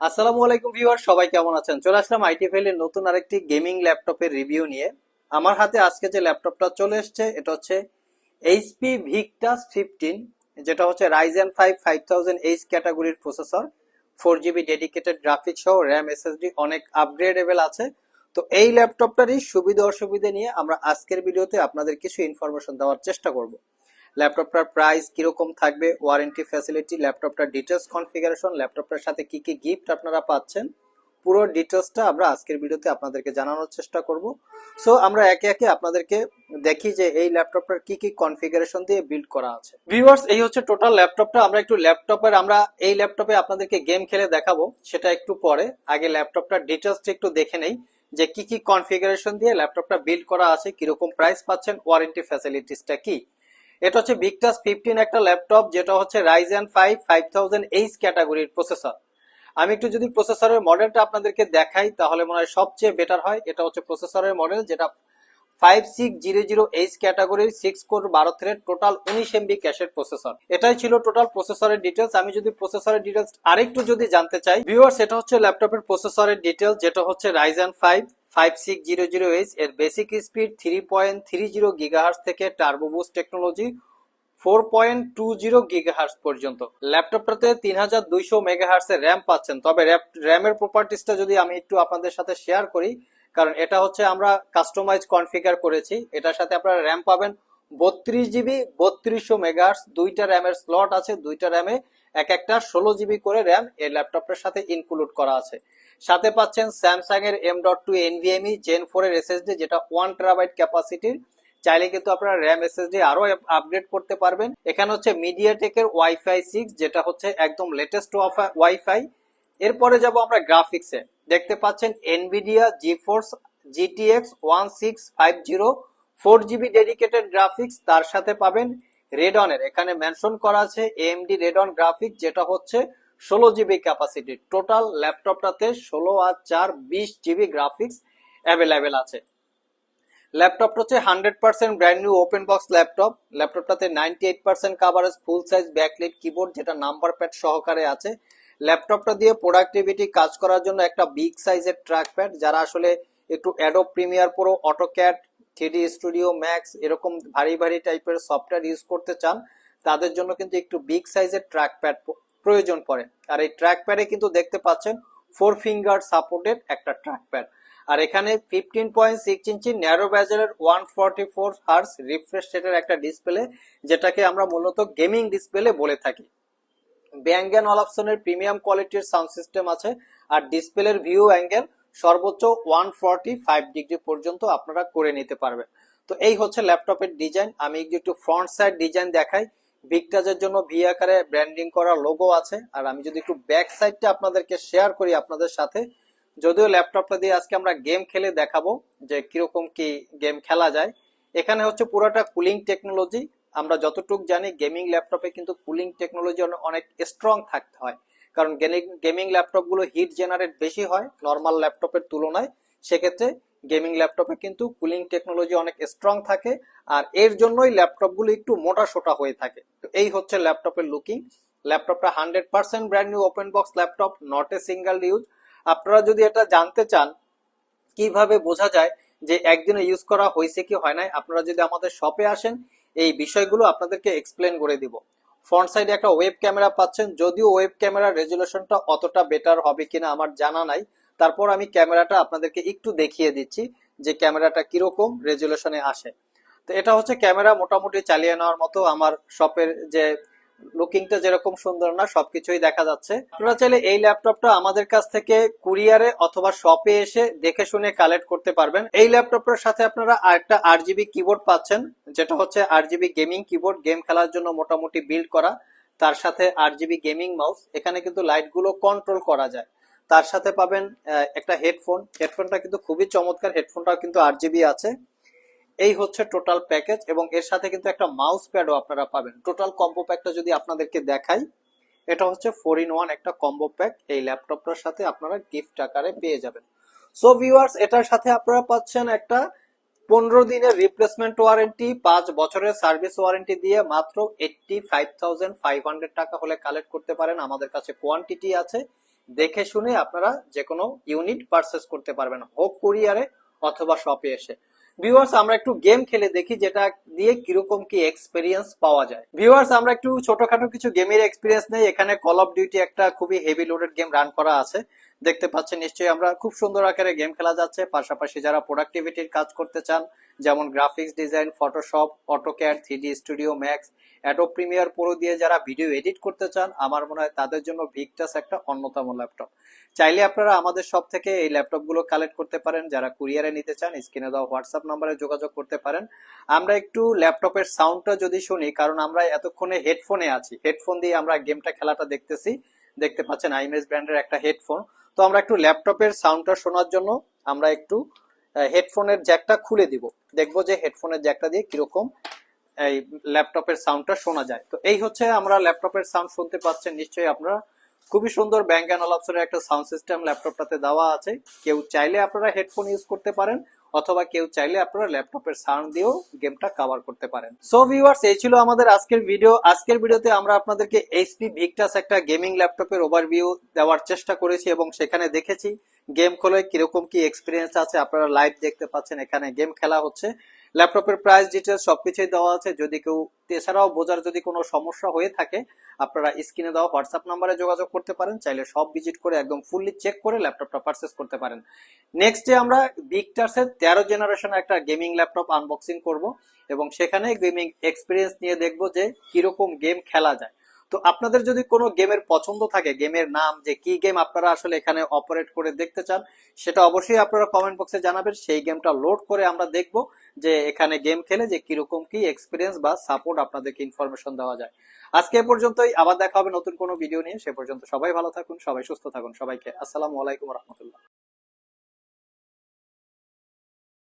আসসালামু আলাইকুম ভিউয়ার সবাই কেমন আছেন? চলে আসলাম আইটিএফএল এর নতুন আরেকটি গেমিং ল্যাপটপের রিভিউ নিয়ে। আমার হাতে আজকে যে ল্যাপটপটা চলে এসেছে, এটা হচ্ছে এইচপি ভিক্টাস ফিফটিন, যেটা হচ্ছে Ryzen five five thousand H ক্যাটাগরির processor. Four GB dedicated graphic সহ র্যাম এসএসডি অনেক আপগ্রেডেবল আছে। তো এই ল্যাপটপটারই সুবিধা অসুবিধা নিয়ে আমরা আজকের ভিডিওতে আপনাদের কিছু ইনফরমেশন দেওয়ার চেষ্টা করব। ল্যাপটপটার প্রাইস কীরকম থাকবে ওয়ারেন্টি ফ্যাসিলিটি ল্যাপটপটার ডিটেলস কনফিগারেশন ল্যাপটপটার সাথে কি কি গিফট আপনারা পাচ্ছেন, পুরো ডিটেলসটা আমরা আজকের ভিডিওতে আপনাদেরকে জানানোর চেষ্টা করব। সো আমরা একে একে আপনাদেরকে দেখি যে এই ল্যাপটপটার কি কি কনফিগারেশন দিয়ে বিল্ড করা আছে। ভিউয়ার্স এই হচ্ছে টোটাল ল্যাপটপটা। আমরা একটু ল্যাপটপের, আমরা এই ল্যাপটপে আপনাদেরকে গেম খেলে দেখাবো, সেটা একটু পরে। আগে ল্যাপটপটার ডিটেলসটা একটু দেখে নেই, যে কি কি কনফিগারেশন দিয়ে ল্যাপটপটা বিল্ড করা আছে, কীরকম প্রাইস পাচ্ছেন ওয়ারেন্টি ফ্যাসিলিটিসটা কি। এটা হচ্ছে ভিক্টাস ফিফটিন একটা ল্যাপটপ যেটা হচ্ছে Ryzen five five thousand H ক্যাটাগরির প্রসেসর আমি একটু যদি প্রসেসরের মডেলটা আপনাদেরকে দেখাই, তাহলে মনে হয় সবচেয়ে বেটার হয়। এটা হচ্ছে প্রসেসরের মডেল যেটা five six zero zero H ক্যাটাগরির সিক্স কোর বারো থ্রেড টোটাল উনিশ এমবি ক্যাশের প্রসেসর এটাই ছিল টোটাল প্রসেসরের ডিটেলস আমি যদি প্রসেসরের ডিটেলস আরেকটু যদি জানতে চাই ভিউয়ার্স এটা হচ্ছে ল্যাপটপের প্রসেসরের ডিটেলস যেটা হচ্ছে Ryzen five five six zero zero H এর basic speed three point three zero gigahertz থেকে technology four point two zero gigahertz পর্যন্ত। ল্যাপটপটাতে তিন হাজার দুইশো মেগাহার্স এর র্যাম পাচ্ছেন। তবে র্যামের প্রপার্টিসটা যদি আমি একটু আপনাদের সাথে শেয়ার করি, কারণ এটা হচ্ছে আমরা কাস্টমাইজ কনফিগার করেছি। এটার সাথে আপনারা র্যাম পাবেন বত্রিশ জিবি বত্রিশশো মেগাহার্স দুইটা র্যামের স্লট আছে, দুইটা র্যামে এক একটা ষোলো জিবি করে র্যাম এই ল্যাপটপটার সাথে ইনক্লুড করা আছে। সাথে পাচ্ছেন স্যামসাং এর M dot two NVMe gen four এর এসএসডি যেটা ওয়ান টেরাবাইট ক্যাপাসিটির চাইলে কিন্তু আপনারা র্যাম এসএসডি আরও আপগ্রেড করতে পারবেন। এখানে হচ্ছে মিডিয়াটেকের ওয়াইফাই সিক্স যেটা হচ্ছে একদম লেটেস্ট ওয়াইফাই এরপরে যাব আমরা গ্রাফিক্সে দেখতে পাচ্ছেন Nvidia GeForce GTX one six five zero four GB dedicated graphics তার সাথে পাবেন রেডনের এখানে মেনশন করা আছে এএমডি রেডন গ্রাফিক্স যেটা হচ্ছে ষোলো জিবি ক্যাপাসিটি টোটাল ল্যাপটপটাতে ষোলো আর চার বিশ জিবি গ্রাফিক্স অ্যাভেলেবেল আছে। ল্যাপটপটা হচ্ছে hundred percent brand new open box laptop ল্যাপটপটাতে ninety eight percent coverage full size backlit keyboard যেটা নাম্বার প্যাড সহকারে আছে। ল্যাপটপটা দিয়ে প্রোডাক্টিভিটি কাজ করার জন্য একটা বিগ সাইজের ট্র্যাক প্যাড যারা আসলে একটু Adobe Premiere Pro AutoCAD three D studio max এরকম ভারী ভারী টাইপের সফটওয়্যার ইউজ করতে চান, তাদের জন্য কিন্তু একটু বিগ সাইজের ট্র্যাক প্যাড প্রয়োজন পড়ে। আর এই ট্র্যাক প্যাডে কিন্তু দেখতে পাচ্ছেন ফোর ফিঙ্গার সাপোর্টেড একটা ট্র্যাক প্যাড আর এখানে fifteen point six inch narrow ব্যাজারের one forty four hertz refresh রেটের একটা ডিসপ্লে যেটাকে আমরা মূলত গেমিং ডিসপ্লে বলে থাকি। ব্যাঙ্গেন অলাপসনের প্রিমিয়াম কোয়ালিটির সাউন্ড সিস্টেম আছে, আর ডিসপ্লের ভিউ অ্যাঙ্গেল সর্বোচ্চ ওয়ান ফর্টি ফাইভ ডিগ্রি পর্যন্ত আপনারা করে নিতে পারবেন। তো এই হচ্ছে ল্যাপটপের ডিজাইন আমি একটু ফ্রন্ট সাইড ডিজাইন দেখাই। বিগটাজের জন্য ভি আকারে ব্র্যান্ডিং করা লোগো আছে। আর আমি যদি একটু ব্যাক সাইডটা আপনাদেরকে শেয়ার করি আপনাদের সাথে, যদিও ল্যাপটপটা দিয়ে আজকে আমরা গেম খেলে দেখাবো যে কীরকম কি গেম খেলা যায়। এখানে হচ্ছে পুরোটা কুলিং টেকনোলজি আমরা যতটুকু জানি গেমিং ল্যাপটপে কিন্তু কুলিং টেকনোলজি অনেক স্ট্রং থাকতে হয়। কারণ গেমিং ল্যাপটপগুলো হিট জেনারেট বেশি হয় নর্মাল ল্যাপটপের তুলনায়। সেক্ষেত্রে গেমিং ল্যাপটপে কিন্তু কুলিং টেকনোলজি অনেক স্ট্রং থাকে আর এর জন্যই ল্যাপটপগুলো একটু মোটা সোটা হয়ে থাকে। তো এই হচ্ছে ল্যাপটপের লুকিং ল্যাপটপটা hundred percent brand new open box laptop not a single use আপনারা যদি এটা জানতে চান, কীভাবে বোঝা যায় যে একদিনে ইউজ করা হয়েছে কি হয় নাই, আপনারা যদি আমাদের শপে আসেন, এই বিষয়গুলো আপনাদেরকে এক্সপ্লেন করে দিব। ফ্রন্ট সাইডে একটা ওয়েব ক্যামেরা পাচ্ছেন। যদিও ওয়েব ক্যামেরার রেজুলেশনটা অতটা বেটার হবে কিনা আমার জানা নাই। তারপর আমি ক্যামেরাটা আপনাদেরকে একটু দেখিয়ে দিচ্ছি যে ক্যামেরাটা কীরকম রেজুলেশনে আসে। তো এটা হচ্ছে ক্যামেরা মোটামুটি চালিয়ে নেওয়ার মতো আমার শপের যে লুকিংটা যেরকম সুন্দর না, সবকিছুই দেখা যাচ্ছে। আপনারা চাইলে এই ল্যাপটপটা আমাদের কাছ থেকে কুরিয়ারে অথবা শপে এসে দেখে শুনে কালেক্ট করতে পারবেন। এই ল্যাপটপটার সাথে আপনারা আরেকটা আট জিবি কিবোর্ড পাচ্ছেন, যেটা হচ্ছে আট জিবি গেমিং কিবোর্ড। গেম খেলার জন্য মোটামুটি বিল্ড করা, তার সাথে আট জিবি গেমিং মাউস। এখানে কিন্তু লাইটগুলো কন্ট্রোল করা যায়। তার সাথে পাবেন একটা হেডফোন। হেডফোনটা কিন্তু খুবই চমৎকার, হেডফোনটাও কিন্তু আট জিবি আছে। এই হচ্ছে টোটাল প্যাকেজ এবং এর সাথে কিন্তু একটা মাউস প্যাডও আপনারা পাবেন। টোটাল কম্বো প্যাকটা যদি আপনাদেরকে দেখাই, এটা হচ্ছে ফোর ইন ওয়ান একটা কম্বো প্যাক এই ল্যাপটপটার সাথে আপনারা গিফট আকারে পেয়ে যাবেন। সো ভিউয়ার্স এটার সাথে আপনারা পাচ্ছেন একটা পনেরো দিনের রিপ্লেসমেন্ট ওয়ারেন্টি পাঁচ বছরের সার্ভিস ওয়ারেন্টি দিয়ে মাত্র eighty five thousand five hundred টাকা হলে কালেক্ট করতে পারেন। আমাদের কাছে কোয়ান্টিটি আছে। দেখে শুনে আপনারা যে কোনো ইউনিট পারচেস করতে পারবেন। হোক কুরিয়ারে অথবা শপে এসে। ভিউয়ার্স আমরা একটু গেম খেলে দেখি যেটা দিয়ে কীরকম কি এক্সপিরিয়েন্স পাওয়া যায়। ভিউয়ার্স আমরা একটু ছোটখাটো কিছু গেমের এক্সপিরিয়েন্স নেই। এখানে কল অফ ডিউটি একটা খুবই হেভি লোডেড গেম রান করা আছে। দেখতে পাচ্ছেন, নিশ্চয়ই আমরা খুব সুন্দর আকারে গেম খেলা যাচ্ছে। পাশাপাশি যারা প্রোডাক্টিভিটির কাজ করতে চান, যেমন graphics design Photoshop AutoCAD three Studio Max Adobe Premiere Pro দিয়ে যারা ভিডিও এডিট করতে চান, আমার মনে হয় তাদের জন্য ভিকটাস একটা অন্যতম ল্যাপটপ চাইলে আপনারা আমাদের সব থেকে এই ল্যাপটপগুলো কালেক্ট করতে পারেন। যারা কুরিয়ারে নিতে চান স্ক্রিনে দেওয়া হোয়াটসঅ্যাপ নাম্বারে যোগাযোগ করতে পারেন। আমরা একটু ল্যাপটপের সাউন্ডটা যদি শুনি, কারণ আমরা এতক্ষণে হেডফোনে আছি। হেডফোন দিয়ে আমরা গেমটা খেলাটা দেখতেছি। দেখতে পাচ্ছেন আইমেজ ব্র্যান্ডের একটা হেডফোন তো আমরা একটু ল্যাপটপের সাউন্ডটা শোনার জন্য আমরা একটু হেডফোনের জ্যাকটা খুলে দিব। দেখব যে হেডফোনের জ্যাকটা দিয়ে কীরকম, এই ল্যাপটপের সাউন্ডটা শোনা যায়। তো এই হচ্ছে আমরা ল্যাপটপের সাউন্ড শুনতে পাচ্ছেন। নিশ্চয়ই আপনারা খুবই সুন্দর ব্যাঙ্ক অ্যান্ড অলপসের একটা সাউন্ড সিস্টেম ল্যাপটপটাতে দেওয়া আছে। কেউ চাইলে আপনারা হেডফোন ইউজ করতে পারেন। অথবা কেউ চাইলে আপনারা ল্যাপটপের সাউন্ড দিয়েও গেমটা কভার করতে পারেন। সো ভিউয়ার্স এই ছিল আমাদের আজকের ভিডিও আজকের ভিডিওতে আমরা আপনাদেরকে এইচপি ভিকটাস একটা গেমিং ল্যাপটপের ওভারভিউ দেওয়ার চেষ্টা করেছি এবং সেখানে দেখেছি গেম খেলে কীরকম কি এক্সপিরিয়েন্স আছে। আপনারা লাইভ দেখতে পাচ্ছেন, এখানে গেম খেলা হচ্ছে। ল্যাপটপের প্রাইস ডিটেলস সবকিছুই দেওয়া আছে। যদি কেউ, এছাড়াও বোঝার যদি কোনো সমস্যা হয়ে থাকে, আপনারা স্ক্রিনে দেওয়া হোয়াটসঅ্যাপ নাম্বারে যোগাযোগ করতে পারেন। চাইলে সব ভিজিট করে একদম ফুললি চেক করে ল্যাপটপটা পারচেস করতে পারেন। নেক্সট ডে আমরা বিগটার্সের তেরো জেনারেশন একটা গেমিং ল্যাপটপ আনবক্সিং করব এবং সেখানে গেমিং এক্সপিরিয়েন্স নিয়ে দেখব যে কীরকম গেম খেলা যায়। তো আপনাদের যদি কোনো গেমের পছন্দ থাকে, গেমের নাম, যে কি গেম আপনারা আসলে এখানে অপারেট করে দেখতে চান, সেটা অবশ্যই আপনারা কমেন্ট বক্সে জানাবেন। সেই গেমটা লোড করে আমরা দেখব যে এখানে গেম খেলে যে কীরকম কি এক্সপিরিয়েন্স বা সাপোর্ট আপনাদেরকে ইনফরমেশন দেওয়া যায়। আজকে এ পর্যন্তই। আবার দেখা হবে নতুন কোনো ভিডিও নিয়ে। সে পর্যন্ত সবাই ভালো থাকুন, সবাই সুস্থ থাকুন। সবাইকে আসসালামু আলাইকুম রহমতুল্লাহ।